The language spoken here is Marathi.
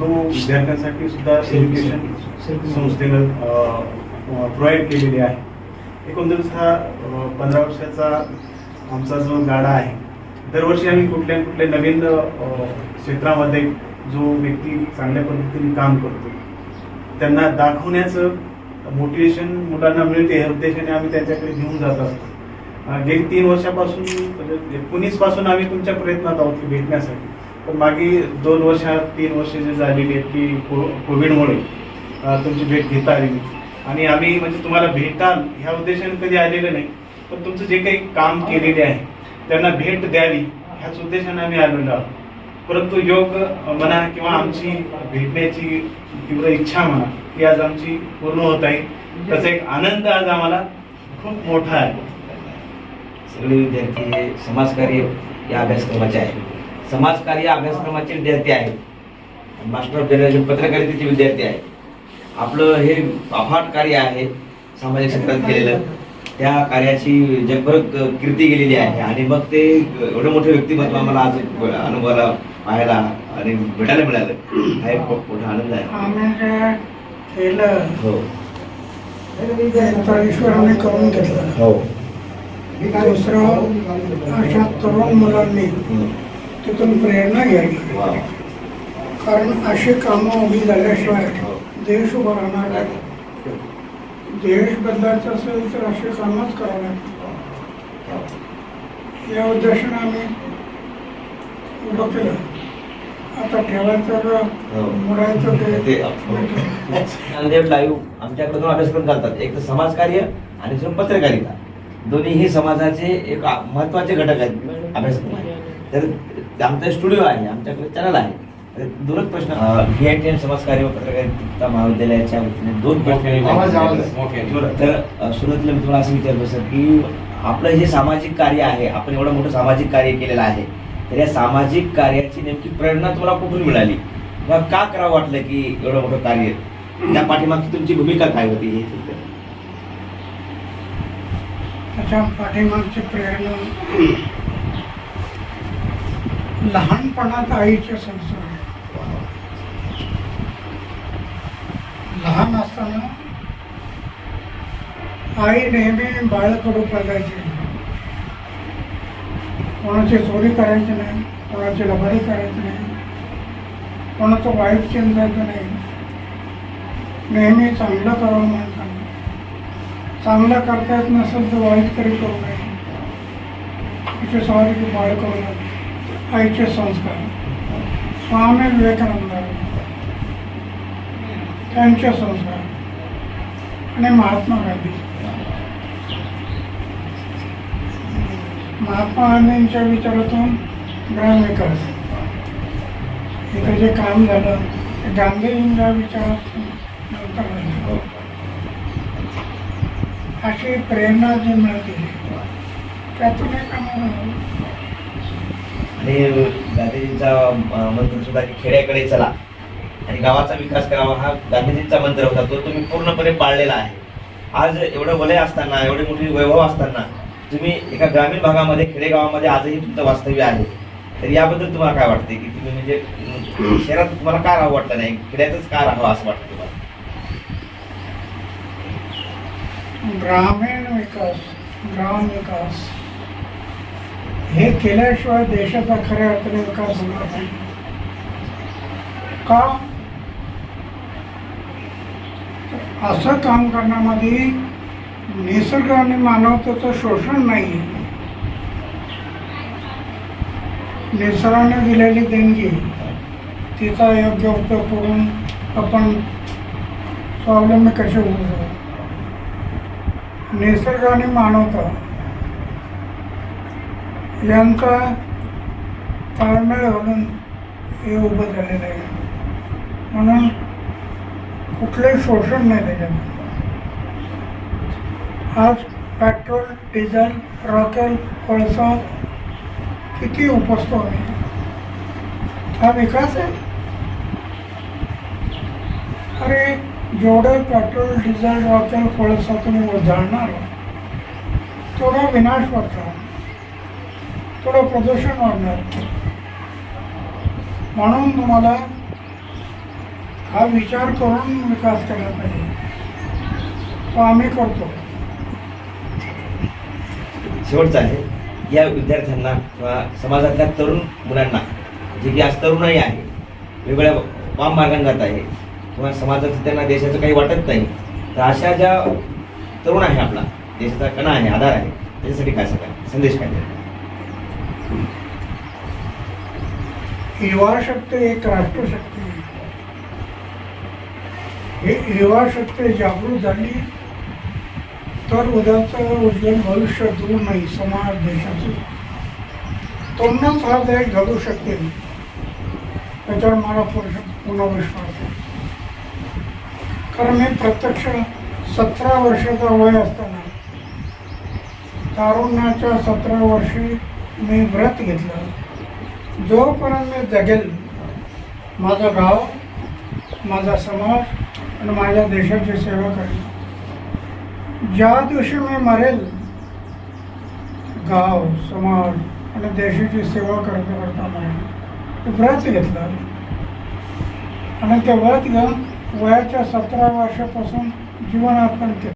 तो विद्यार्थ्यांसाठी सुद्धा एज्युकेशन संस्थेनं प्रोव्हाइड केलेली आहे. एकंदरीत हा पंधरा वर्षाचा आमचा जो गाडा आहे दरवर्षी आम्ही कुठल्या कुठल्या नवीन क्षेत्रामध्ये जो व्यक्ती चांगल्या पद्धतीने काम करतो त्यांना दाखवण्याचं मोटिवेशन मुलांना मिळते ह्या उद्देशाने आम्ही त्यांच्याकडे घेऊन जात असतो. गेली तीन वर्षापासून म्हणजे एकोणीसपासून आम्ही तुमच्या प्रयत्नात आहोत भेटण्यासाठी. पण मागे दोन वर्ष तीन वर्ष जे झालेली आहेत की को कोविडमुळे तुमची भेट घेता आली आणि आम्ही म्हणजे तुम्हाला भेटाल ह्या उद्देशाने कधी आलेलं नाही पण तुमचं जे काही काम केलेले आहे त्यांना भेट द्यावी ह्याच उद्देशाने आम्ही आलेलो आहोत. परंतु योग म्हणा किंवा आमची भेटण्याची तीव्र इच्छा म्हणा ती आज आमची पूर्ण होत आहे. त्याचा एक आनंद आज आम्हाला खूप मोठा आहे. सगळे विद्यार्थी समाजकार्य या अभ्यासक्रमाचे आहे समाजकार्य अभ्यासक्रमाचे विद्यार्थी आहेत. मास्टर ऑफ जनरेशन पत्रकारितेचे विद्यार्थी आहेत. आपलं हे अफाट कार्य आहे सामाजिक क्षेत्रात केलेलं. त्या कार्याची जगभर कीर्ती गेलेली आहे. आणि मग ते एवढं मोठं व्यक्तिमत्व आम्हाला आज अनुभवाला पाहायला आणि भेटायला मिळालं. हा एक खूप मोठा आनंद आहे. केलं हो. ईश्वराने करून घेतलं हो. दुसरं अशा तरुण मुलांनी. तिथून प्रेरणा घ्यावी. कारण अशी कामं उभी झाल्याशिवाय. देश उभा राहणार नाही. देश बदलायचा असेल तर अशी कामच करावी लागतात या उद्देशाने आम्ही उभं केलं. आता ठेवायचं हो. मोडायचं ते. ते नांदेड लाईव्ह आमच्याकडे दोन अभ्यासक्रम चालतात एक तर समाजकार्य आणि दुसरं पत्रकारिता. दोन्ही हे समाजाचे एक महत्त्वाचे घटक आहेत. अभ्यासक्रम आहे तर आमचा स्टुडिओ आहे आमच्याकडे चॅनल आहे. दोनच प्रश्न. व्ही आय टी एन समाजकार्य व पत्रकारिता महाविद्यालयाच्या वतीने दोन प्रश्न. तर सुरुवातीला मी तुम्हाला असं विचारलं सर की आपलं हे सामाजिक कार्य आहे आपण एवढं मोठं सामाजिक कार्य केलेलं आहे तर या सामाजिक कार्याची नेमकी प्रेरणा तुम्हाला कुठून मिळाली? किंवा का करावं वाटलं की एवढं मोठं कार्य? त्या पाठीमागची तुमची भूमिका काय होती हे त्याच्या पाठीमागची प्रेरणा लहानपणात आईचे संसार. लहान असताना आई नेहमी बाळकडू बघायची. कोणाची चोरी करायची नाही कोणाची लबाडी करायची नाही कोणाचं वाईट चिंतायचं नाही. नेहमी चांगलं करावं म्हणताना चांगलं करता येत नसेल तर वाईट तरी करू नये. असे सवारी बाळ करून आईचे संस्कार. स्वामी विवेकानंद त्यांचे संस्कार. आणि महात्मा गांधी. महात्मा गांधींच्या विचारातून ग्रामविकास इथं जे काम झालं ते गांधीजींच्या विचारातून नंतर झालं. अशी प्रेरणा जी मिळते त्यातून एक आम्हाला आणि गांधीजींचा मंत्र सुद्धा की खेड्याकडे चला. आणि गावाचा विकास करावा हा गांधीजींचा मंत्र होता तो तुम्ही पूर्णपणे पाळलेला आहे. आज एवढं वलय असताना एवढे मोठी वैभव असताना तुम्ही एका ग्रामीण भागामध्ये खेडेगावामध्ये आजही तुमचं वास्तव्य आहे. तर याबद्दल तुम्हाला काय वाटते की तुम्ही म्हणजे शहरात तुम्हाला का राहावं वाटलं नाही? खेड्यातच का राहावं असं वाटतं तुम्हाला? ग्रामीण विकास ग्राम विकास. हे केल्याशिवाय देशाचा खऱ्या अर्थाने विकास होणार नाही. का? असं काम करण्यामध्ये निसर्ग आणि मानवतेचं शोषण नाही. निसर्गाने दिलेली देणगी तिचा योग्य उपयोग करून आपण स्वावलंबी कसे होऊ शकतो निसर्ग आणि मानवता यांका ताळमेळ घालून हे उभं झालेलं आहे. म्हणून कुठलंही शोषण नाही त्याच्यात. आज पेट्रोल डिझेल रॉकेल कोळसा किती उपसतो आम्ही हा विकास आहे? अरे जेवढं पेट्रोल डिझेल रॉकेल कोळसा तुम्ही जाळणार तेवढा विनाश वाटणार थोडं प्रदूषण वाढणार. म्हणून तुम्हाला हा विचार करून विकास केला पाहिजे तो आम्ही करतो. शेवटचं आहे या विद्यार्थ्यांना किंवा समाजातल्या तरुण मुलांना जे की आज तरुणही आहे वेगवेगळ्या वाम मार्गाने जात आहे किंवा समाजाचं त्यांना देशाचं काही वाटत नाही तर अशा ज्या तरुण आहे आपला देशाचा कणा आहे आधार आहे त्याच्यासाठी काय सांगा संदेश काय युवा शक्ती एक राष्ट्रशक्ती हे। युवा शक्ती जागृत झाली तर उद्याचं उज्ज्वल भविष्य दूर नाही समाज देशाचं. तोंडच हा देश घडू शकते त्याच्यावर मला पूर्ण पूर्ण विश्वास आहे. कारण मी प्रत्यक्ष सतरा वर्षाचा वय असताना तारुण्याच्या सतरा वर्षी मी व्रत घेतलं. जोपर्यंत मी जगेल माझं गाव माझा समाज आणि माझ्या देशाची सेवा करेल. ज्या दिवशी मी मरेल गाव समाज आणि देशाची सेवा करता करता मरेल. ते व्रत घेतलं. आणि ते व्रत घेऊन वयाच्या सतरा वर्षापासून जीवन अर्पण केलं.